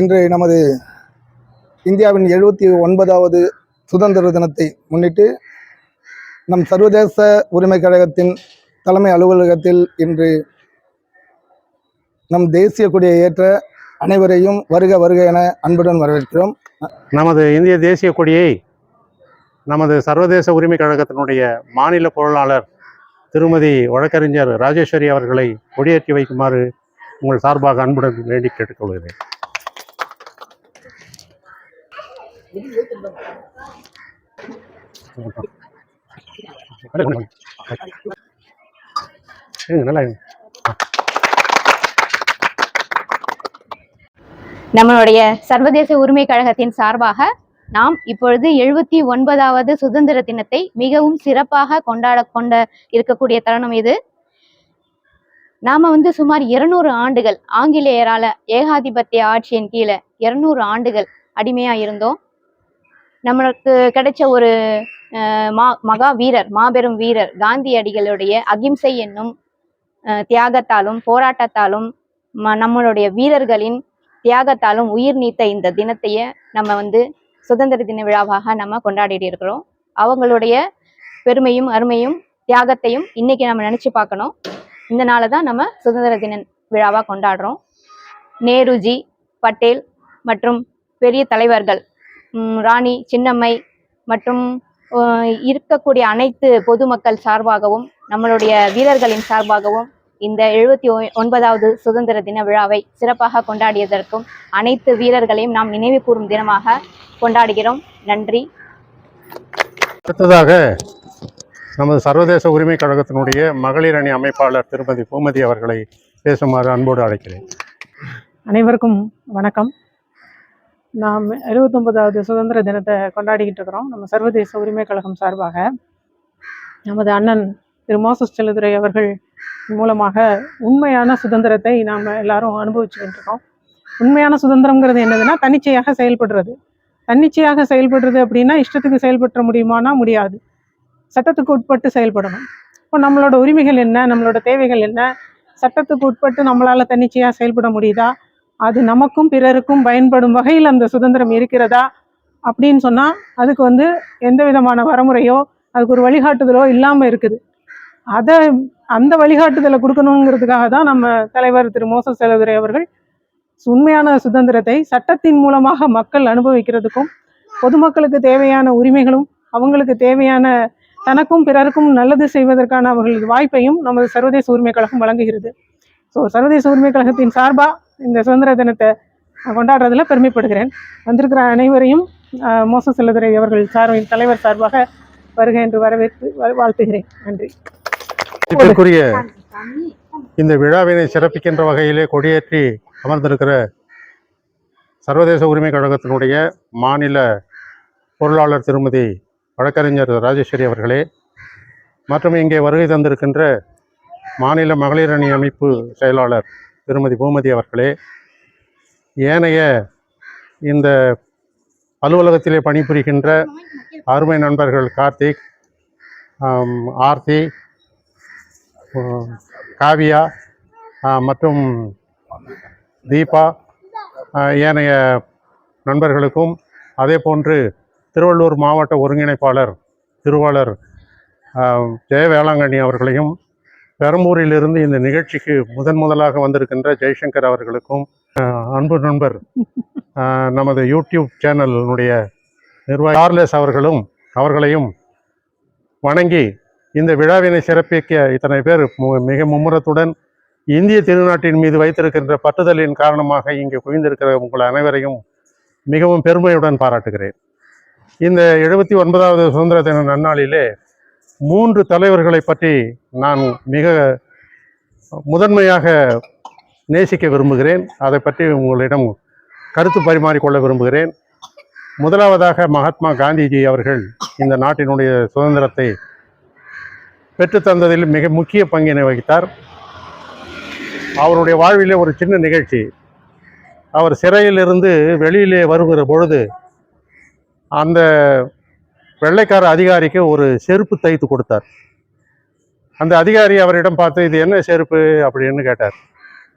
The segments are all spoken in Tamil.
இன்று நமது இந்தியாவின் எழுபத்தி ஒன்பதாவது சுதந்திர தினத்தை முன்னிட்டு நம் சர்வதேச உரிமை கழகத்தின் தலைமை அலுவலகத்தில் இன்று நம் தேசிய கொடியை ஏற்ற அனைவரையும் வருக வருக என அன்புடன் வரவேற்கிறோம். நமது இந்திய தேசிய கொடியை நமது சர்வதேச உரிமை கழகத்தினுடைய மாநில பொருளாளர் திருமதி வழக்கறிஞர் ராஜேஸ்வரி அவர்களை கொடியேற்றி வைக்குமாறு உங்கள் சார்பாக அன்புடன் வேண்டி கேட்டுக்கொள்கிறேன். நல்லா நம்மளுடைய சர்வதேச உரிமை கழகத்தின் சார்பாக நாம் இப்பொழுது எழுபத்தி ஒன்பதாவது சுதந்திர தினத்தை மிகவும் சிறப்பாக கொண்டாட கொண்ட இருக்கக்கூடிய தருணம் இது. நாம வந்து சுமார் இருநூறு ஆண்டுகள் ஆங்கிலேயரால ஏகாதிபத்திய ஆட்சியின் கீழே இருநூறு ஆண்டுகள் அடிமையா இருந்தோம் நம்மளுக்கு கிடைச்ச ஒரு மா மகா வீரர் மாபெரும் வீரர் காந்தியடிகளுடைய அகிம்சை என்னும் தியாகத்தாலும் போராட்டத்தாலும் ம- நம்மளுடைய வீரர்களின் தியாகத்தாலும் உயிர் நீத்த இந்த தினத்தையே நம்ம வந்து சுதந்திர தின விழாவாக நம்ம கொண்டாடிட்டு இருக்கிறோம். அவங்களுடைய பெருமையும் அருமையும் தியாகத்தையும் இன்னைக்கு நம்ம நினைச்சு பார்க்கணும். இந்த நாளை தான் நம்ம சுதந்திர தின விழாவாக கொண்டாடுறோம். நேருஜி பட்டேல் மற்றும் பெரிய தலைவர்கள் ராணி சின்னம்மை மற்றும் இருக்கக்கூடிய அனைத்து பொதுமக்கள் சார்பாகவும் நம்மளுடைய வீரர்களின் சார்பாகவும் இந்த எழுபத்தி ஒன்பதாவது சுதந்திர தின விழாவை சிறப்பாக கொண்டாடியதற்கும் அனைத்து வீரர்களையும் நாம் நினைவு கூறும் தினமாக கொண்டாடுகிறோம். நன்றி. அடுத்ததாக நமது சர்வதேச உரிமை கழகத்தினுடைய மகளிர் அணி அமைப்பாளர் திருமதி பூமதி அவர்களை பேசுமாறு அன்போடு அழைக்கிறேன். அனைவருக்கும் வணக்கம். நாம் எழுபத்தொன்பதாவது சுதந்திர தினத்தை கொண்டாடிக்கிட்டு இருக்கிறோம். நம்ம சர்வதேச உரிமை கழகம் சார்பாக நமது அண்ணன் திரு மோசஸ் செல்லுதுரை அவர்கள் மூலமாக உண்மையான சுதந்திரத்தை நாம் எல்லாரும் அனுபவிச்சுக்கிட்டு இருக்கோம். உண்மையான சுதந்திரம்ங்கிறது என்னதுன்னா தன்னிச்சையாக செயல்படுறது. தன்னிச்சையாக செயல்படுறது அப்படின்னா இஷ்டத்துக்கு செயல்பட முடியுமானா முடியாது. சட்டத்துக்கு உட்பட்டு செயல்படணும். இப்போ நம்மளோட உரிமைகள் என்ன? நம்மளோட தேவைகள் என்ன? சட்டத்துக்கு உட்பட்டு நம்மளால் தன்னிச்சையாக செயல்பட முடியுதா? அது நமக்கும் பிறருக்கும் பயன்படும் வகையில் அந்த சுதந்திரம் இருக்கிறதா அப்படின்னு சொன்னால் அதுக்கு வந்து எந்த விதமான வரமுறையோ அதுக்கு ஒரு வழிகாட்டுதலோ இல்லாமல் இருக்குது. அதை அந்த வழிகாட்டுதலை கொடுக்கணுங்கிறதுக்காக தான் நம்ம தலைவர் திரு. மோச செலவுரை அவர்கள் உண்மையான சுதந்திரத்தை சட்டத்தின் மூலமாக மக்கள் அனுபவிக்கிறதுக்கும் பொதுமக்களுக்கு தேவையான உரிமைகளும் அவங்களுக்கு தேவையான தனக்கும் பிறருக்கும் நல்லது செய்வதற்கான அவர்களது வாய்ப்பையும் நமது சர்வதேச உரிமை கழகம் வழங்குகிறது. ஸோ சர்வதேச உரிமை கழகத்தின் சார்பாக இந்த சுதந்திர தினத்தை கொண்டாடுறதுல பெருமைப்படுகிறேன். வந்திருக்கிற அனைவரையும் அஹ், மோச செல்லதுரை அவர்கள் சார்பின் தலைவர் சார்பாக வருக என்று வரவேற்று வாழ்த்துகிறேன். நன்றி. இதற்குரிய இந்த விழாவினை சிறப்பிக்கின்ற வகையிலே கொடியேற்றி அமர்ந்திருக்கிற சர்வதேச உரிமை கழகத்தினுடைய மாநில பொருளாளர் திருமதி வழக்கறிஞர் ராஜேஸ்வரி அவர்களே மற்றும் இங்கே வருகை தந்திருக்கின்ற மாநில மகளிர் அணி அமைப்பு செயலாளர் திருமதி பூமதி அவர்களே ஏனைய இந்த அலுவலகத்திலே பணிபுரிகின்ற அருமை நண்பர்கள் கார்த்திக் ஆர்த்தி காவியா மற்றும் தீபா ஏனைய நண்பர்களுக்கும் அதே போன்று திருவள்ளூர் மாவட்ட ஒருங்கிணைப்பாளர் திருவாளர் ஜெய வேளாங்கண்ணி அவர்களையும் பெரம்பூரிலிருந்து இந்த நிகழ்ச்சிக்கு முதன் முதலாக வந்திருக்கின்ற ஜெய்சங்கர் அவர்களுக்கும் அன்பு நண்பர் நமது யூடியூப் சேனலினுடைய நிர்வாக சார்லஸ் அவர்களும் அவர்களையும் வணங்கி இந்த விழாவினை சிறப்பிக்க இத்தனை பேர் மிக மும்முரத்துடன் இந்திய திருநாட்டின் மீது வைத்திருக்கின்ற பற்றுதலின் காரணமாக இங்கே குவிந்திருக்கிற உங்கள் அனைவரையும் மிகவும் பெருமையுடன் பாராட்டுகிறேன். இந்த எழுபத்தி ஒன்பதாவது சுதந்திர தின நன்னாளிலே மூன்று தலைவர்களை பற்றி நான் மிக முதன்மையாக நேசிக்க விரும்புகிறேன். அதை பற்றி உங்களிடம் கருத்து பரிமாறிக்கொள்ள விரும்புகிறேன். முதலாவதாக மகாத்மா காந்திஜி அவர்கள் இந்த நாட்டினுடைய சுதந்திரத்தை பெற்றுத்தந்ததில் மிக முக்கிய பங்கினை வகித்தார். அவருடைய வாழ்விலே ஒரு சின்ன நிகழ்ச்சி. அவர் சிறையிலிருந்து வெளியிலே வருகிற பொழுது அந்த வெள்ளைக்கார அதிகாரிக்கு ஒரு செருப்பு தைத்து கொடுத்தார். அந்த அதிகாரி அவரிடம் பார்த்து இது என்ன செருப்பு? அப்படின்னு கேட்டார்.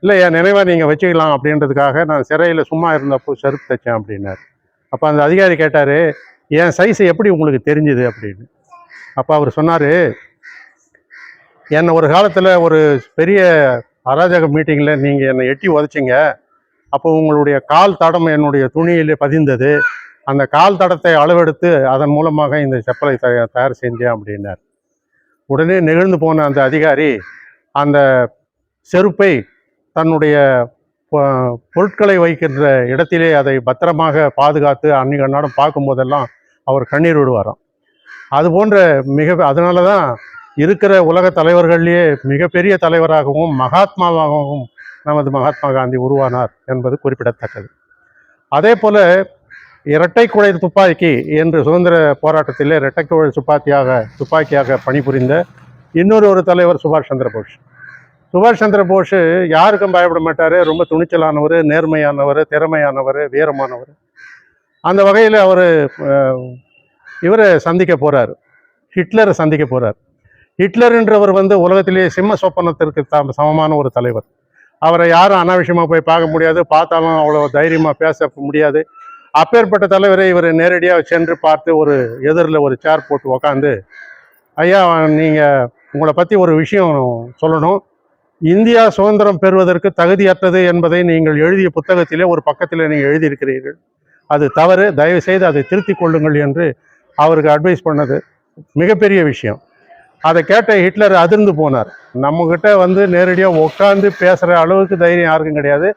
இல்லை என் நினைவாக நீங்கள் வச்சுக்கலாம் அப்படின்றதுக்காக நான் சிறையில் சும்மா இருந்தப்போ செருப்பு தைச்சேன் அப்படின்னார். அப்போ அந்த அதிகாரி கேட்டார் என் சைஸ் எப்படி உங்களுக்கு தெரிஞ்சுது? அப்படின்னு. அப்போ அவர் சொன்னார் என்னை ஒரு காலத்தில் ஒரு பெரிய அராஜக மீட்டிங்கில் நீங்கள் என்னை எட்டி உதச்சிங்க. அப்போ உங்களுடைய கால் தடம் என்னுடைய துணியில் பதிந்தது. அந்த கால் தடத்தை அளவெடுத்து அதன் மூலமாக இந்த செப்பலை தயார் செஞ்சேன் அப்படின்னார். உடனே நெகிழ்ந்து போன அந்த அதிகாரி அந்த செருப்பை தன்னுடைய பொருட்களை வைக்கின்ற இடத்திலே அதை பத்திரமாக பாதுகாத்து அன்னைக்கு அன்னாடம் பார்க்கும்போதெல்லாம் அவர் கண்ணீர் விடுவாராம். அது போன்ற மிக அதனால தான் இருக்கிற உலக தலைவர்கள்லேயே மிகப்பெரிய தலைவராகவும் மகாத்மாவாகவும் நமது மகாத்மா காந்தி உருவானார் என்பது குறிப்பிடத்தக்கது. அதே போல இரட்டை குழை துப்பாக்கி என்று சுதந்திர போராட்டத்திலே இரட்டை குழல் துப்பாக்கியாக துப்பாக்கியாக பணிபுரிந்த இன்னொரு ஒரு தலைவர் சுபாஷ் சந்திர போஸ். சுபாஷ் சந்திர போஸ் யாருக்கும் பயப்பட மாட்டார். ரொம்ப துணிச்சலானவர் நேர்மையானவர் திறமையானவர் வீரமானவர். அந்த வகையில் அவர் இவரை சந்திக்க போகிறார் ஹிட்லரை சந்திக்க போகிறார் ஹிட்லர்ன்றவர் வந்து உலகத்திலேயே சிம்ம சொப்பனத்திற்கு தாம் சமமான ஒரு தலைவர். அவரை யாரும் அனாவசியமாக போய் பார்க்க முடியாது. பார்த்தாலும் அவ்வளோ தைரியமாக பேச முடியாது. அப்பேற்பட்ட தலைவரை இவர் நேரடியாக சென்று பார்த்து ஒரு எதிரில் ஒரு சேர் போட்டு உக்காந்து ஐயா நீங்கள் உங்களை பற்றி ஒரு விஷயம் சொல்லணும். இந்தியா சுதந்திரம் பெறுவதற்கு தகுதியற்றது என்பதை நீங்கள் எழுதிய புத்தகத்திலே ஒரு பக்கத்தில் நீங்கள் எழுதியிருக்கிறீர்கள். அது தவறு. தயவு செய்து அதை திருத்திக் கொள்ளுங்கள் என்று அவருக்கு அட்வைஸ் பண்ணது. மிகப்பெரிய விஷயம். அதை கேட்ட ஹிட்லர் அதிர்ந்து போனார். நம்மக்கிட்ட வந்து நேரடியாக உட்காந்து பேசுகிற அளவுக்கு தைரியம் யாருக்கும் கிடையாது.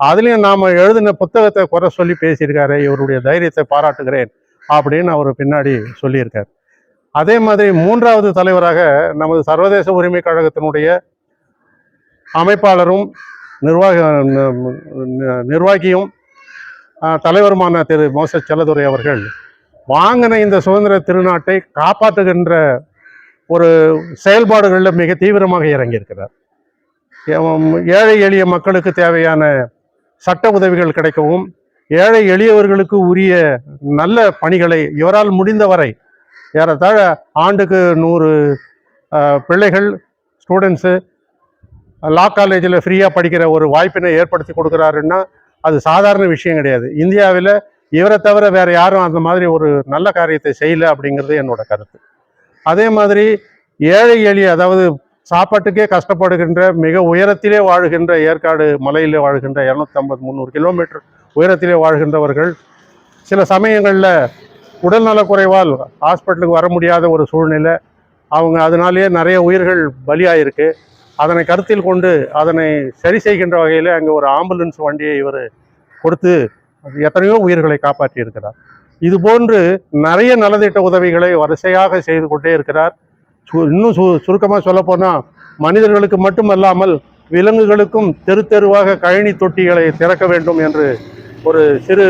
அதுலேயும் நாம் எழுதின புத்தகத்தை குறை சொல்லி பேசியிருக்காரு இவருடைய தைரியத்தை பாராட்டுகிறேன் அப்படின்னு அவர் பின்னாடி சொல்லியிருக்கார். அதே மாதிரி மூன்றாவது தலைவராக நமது சர்வதேச உரிமை கழகத்தினுடைய அமைப்பாளரும் நிர்வாக நிர்வாகியும் தலைவருமான திரு மோச செல்லதுரை அவர்கள் வாங்கின இந்த சுதந்திர திருநாட்டை காப்பாற்றுகின்ற ஒரு செயல்பாடுகளில் மிக தீவிரமாக இறங்கியிருக்கிறார். ஏழை எளிய மக்களுக்கு தேவையான சட்ட உதவிகள் கிடைக்கவும் ஏழை எளியவர்களுக்கு உரிய நல்ல பணிகளை இவரால் முடிந்தவரை ஏறத்தாழ ஆண்டுக்கு நூறு பிள்ளைகள் ஸ்டூடெண்ட்ஸு லா காலேஜில் ஃப்ரீயாக படிக்கிற ஒரு வாய்ப்பினை ஏற்படுத்தி கொடுக்குறாருன்னா அது சாதாரண விஷயம் கிடையாது. இந்தியாவில் இவரை தவிர வேறு யாரும் அந்த மாதிரி ஒரு நல்ல காரியத்தை செய்யலை அப்படிங்கிறது என்னோட கருத்து. அதே மாதிரி ஏழை எளிய அதாவது சாப்பாட்டுக்கே கஷ்டப்படுகின்ற மிக உயரத்திலே வாழ்கின்ற ஏற்காடு மலையிலே வாழ்கின்ற இரநூத்தி ஐம்பது முந்நூறு கிலோமீட்டர் உயரத்திலே வாழ்கின்றவர்கள் சில சமயங்களில் உடல்நலக் குறைவால் ஹாஸ்பிட்டலுக்கு வர முடியாத ஒரு சூழ்நிலை. அவங்க அதனாலேயே நிறைய உயிர்கள் பலியாயிருக்கு. அதனை கருத்தில் கொண்டு அதனை சரி செய்கின்ற வகையில் அங்கே ஒரு ஆம்புலன்ஸ் வண்டியை இவர் கொடுத்து எத்தனையோ உயிர்களை காப்பாற்றி இருக்கிறார் இது போன்று நிறைய நலத்திட்ட உதவிகளை வரிசையாக செய்து கொண்டே இருக்கிறார். இன்னும் சு சுருக்கமாக சொல்லப்போனால் மனிதர்களுக்கு மட்டுமல்லாமல் விலங்குகளுக்கும் தெரு தெருவாக கழனி தொட்டிகளை திறக்க வேண்டும் என்று ஒரு சிறு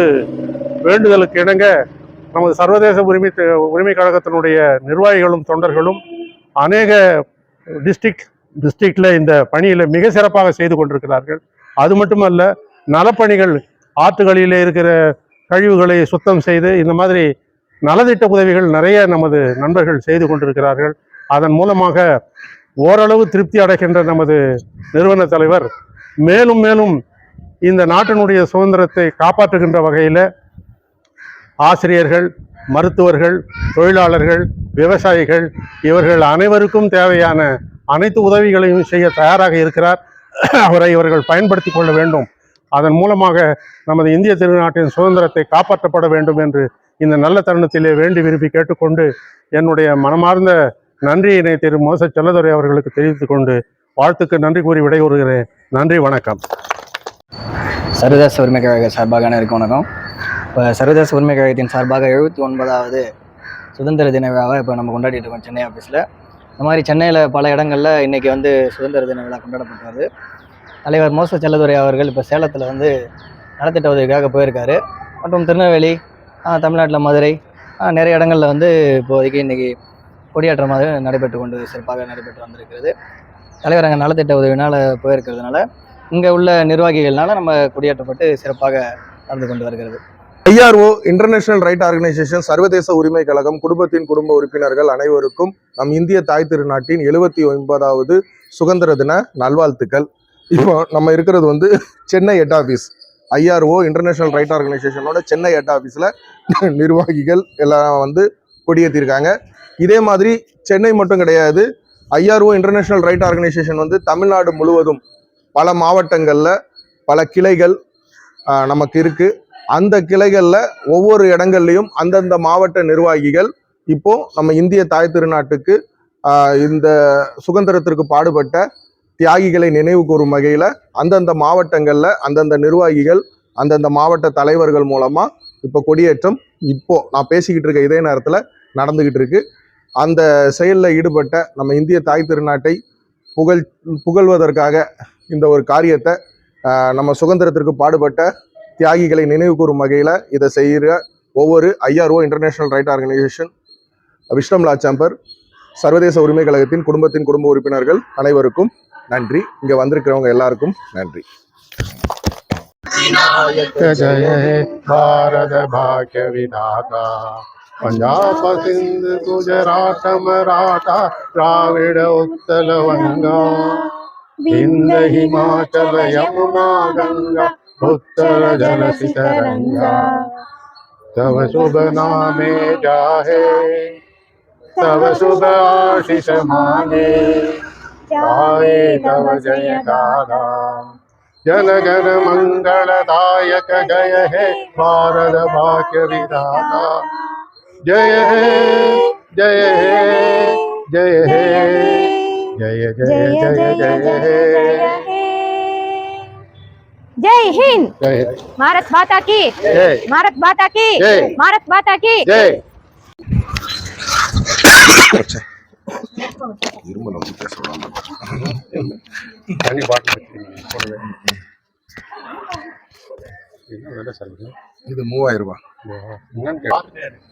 வேண்டுதலுக்கு இணங்க நமது சர்வதேச உரிமை உரிமை கழகத்தினுடைய நிர்வாகிகளும் தொண்டர்களும் அநேக டிஸ்ட்ரிக்ட் டிஸ்ட்ரிக்டில் இந்த பணியில் மிக சிறப்பாக செய்து கொண்டிருக்கிறார்கள். அது மட்டுமல்ல நலப்பணிகள் ஆற்றுகளிலே இருக்கிற கழிவுகளை சுத்தம் செய்து இந்த மாதிரி நலத்திட்ட உதவிகள் நிறைய நமது நண்பர்கள் செய்து கொண்டிருக்கிறார்கள். அதன் மூலமாக ஓரளவு திருப்தி அடைகின்ற நமது நிறுவன தலைவர் மேலும் மேலும் இந்த நாட்டினுடைய சுதந்திரத்தை காப்பாற்றுகின்ற வகையில் ஆசிரியர்கள் மருத்துவர்கள் தொழிலாளர்கள் விவசாயிகள் இவர்கள் அனைவருக்கும் தேவையான அனைத்து உதவிகளையும் செய்ய தயாராக இருக்கிறார். அவரை இவர்கள் பயன்படுத்தி கொள்ள வேண்டும். அதன் மூலமாக நமது இந்திய திருநாட்டின் சுதந்திரத்தை காப்பாற்றப்பட வேண்டும் என்று இந்த நல்ல தருணத்திலே வேண்டி விரும்பி கேட்டுக்கொண்டு என்னுடைய மனமார்ந்த நன்றியினை திரு மோச செல்லதுரை அவர்களுக்கு தெரிவித்துக் கொண்டு வாழ்த்துக்கு நன்றி கூறி விடைபெறுகிறேன். நன்றி வணக்கம். சர்வதேச உரிமை கழக சார்பாக அனைவருக்கும் வணக்கம். இப்போ சர்வதேச உரிமை கழகத்தின் சார்பாக எழுபத்தி ஒன்பதாவது சுதந்திர தின விழாவை இப்போ நம்ம கொண்டாடிட்டு இருக்கோம் சென்னை ஆஃபீஸில் இந்த மாதிரி சென்னையில் பல இடங்களில் இன்றைக்கி வந்து சுதந்திர தின விழா கொண்டாடப்பட்டார் தலைவர் மோச செல்லதுரை அவர்கள் இப்போ சேலத்தில் வந்து நலத்திட்ட உதவிக்காக போயிருக்காரு. மற்றும் திருநெல்வேலி தமிழ்நாட்டில் மதுரை நிறைய இடங்களில் வந்து இப்போதைக்கு இன்றைக்கி கொடியேற்றம் மாதிரி நடைபெற்று கொண்டு சிறப்பாக நடைபெற்று வந்திருக்கிறது. தலைவர் அங்கே நலத்திட்ட உதவினால் போயிருக்கிறதுனால இங்கே உள்ள நிர்வாகிகள்னால நம்ம கொடியேற்றப்பட்டு சிறப்பாக நடந்து கொண்டு வருகிறது. ஐஆர்ஓ இன்டர்நேஷனல் ரைட் ஆர்கனைசேஷன் சர்வதேச உரிமை கழகம் குடும்பத்தின் குடும்ப உறுப்பினர்கள் அனைவருக்கும் நம் இந்திய தாய் திருநாட்டின் எழுபத்தி ஒன்பதாவது சுதந்திர தின நல்வாழ்த்துக்கள். இப்போ நம்ம இருக்கிறது வந்து Chennai head office IRO international right ஆர்கனைசேஷனோட Chennai head ஆஃபீஸில் நிர்வாகிகள் எல்லாம் வந்து கொடியேற்றிருக்காங்க. இதே மாதிரி சென்னை மட்டும் கிடையாது. ஐஆர்ஓ இன்டர்நேஷனல் ரைட் ஆர்கனைசேஷன் வந்து தமிழ்நாடு முழுவதும் பல மாவட்டங்களில் பல கிளைகள் நமக்கு இருக்குது அந்த கிளைகளில் ஒவ்வொரு இடங்கள்லையும் அந்தந்த மாவட்ட நிர்வாகிகள் இப்போது நம்ம இந்திய தாய் திருநாட்டுக்கு இந்த சுதந்திரத்திற்கு பாடுபட்ட தியாகிகளை நினைவு கூறும் வகையில் அந்தந்த மாவட்டங்களில் அந்தந்த நிர்வாகிகள் அந்தந்த மாவட்ட தலைவர்கள் மூலமாக இப்போ கொடியேற்றம் இப்போது நான் பேசிக்கிட்டு இருக்க இதே நேரத்தில் நடந்துக்கிட்டு இருக்குது அந்த செயலில் ஈடுபட்ட நம்ம இந்திய தாய் திருநாட்டை புகழ் புகழ்வதற்காக இந்த ஒரு காரியத்தை நம்ம சுதந்திரத்திற்கு பாடுபட்ட தியாகிகளை நினைவு கூறும் வகையில் இதை செய்கிற ஒவ்வொரு ஐஆர்ஓ இன்டர்நேஷ்னல் ரைட் ஆர்கனைசேஷன் விஷ்ணம்லா சாம்பர் சர்வதேச உரிமை கழகத்தின் குடும்பத்தின் குடும்ப உறுப்பினர்கள் அனைவருக்கும் நன்றி. இங்கே வந்திருக்கிறவங்க எல்லாருக்கும் நன்றி. ஜய பாரத பாக்கிய விநாதா. पंजाब सिंध, गुजरात, मराठा, द्राविड उत्कल वंगा विंद हिमाचल, यमुना, गंगा, उत्तर, जल, सितरंगा। तव शुभ नामे जाहे, तव शुभ आशीष माने। गाए तव जय गाना जन गण मंगलदायक जय हे, भारत भाग्य विधाता। जय हे जय हे जय हे जय जय जय जय हे ஜெய் ஹிந்த் जय பாரத் மாதா கி जय பாரத் மாதா கி ஜெய். பாரத் மாதா கி जय தண்ணி பாட்டில் என்ன வேலை? சொல்லுங்க இது மூவாயிரம் ரூபாய் என்னன்னு கேட்டேன்.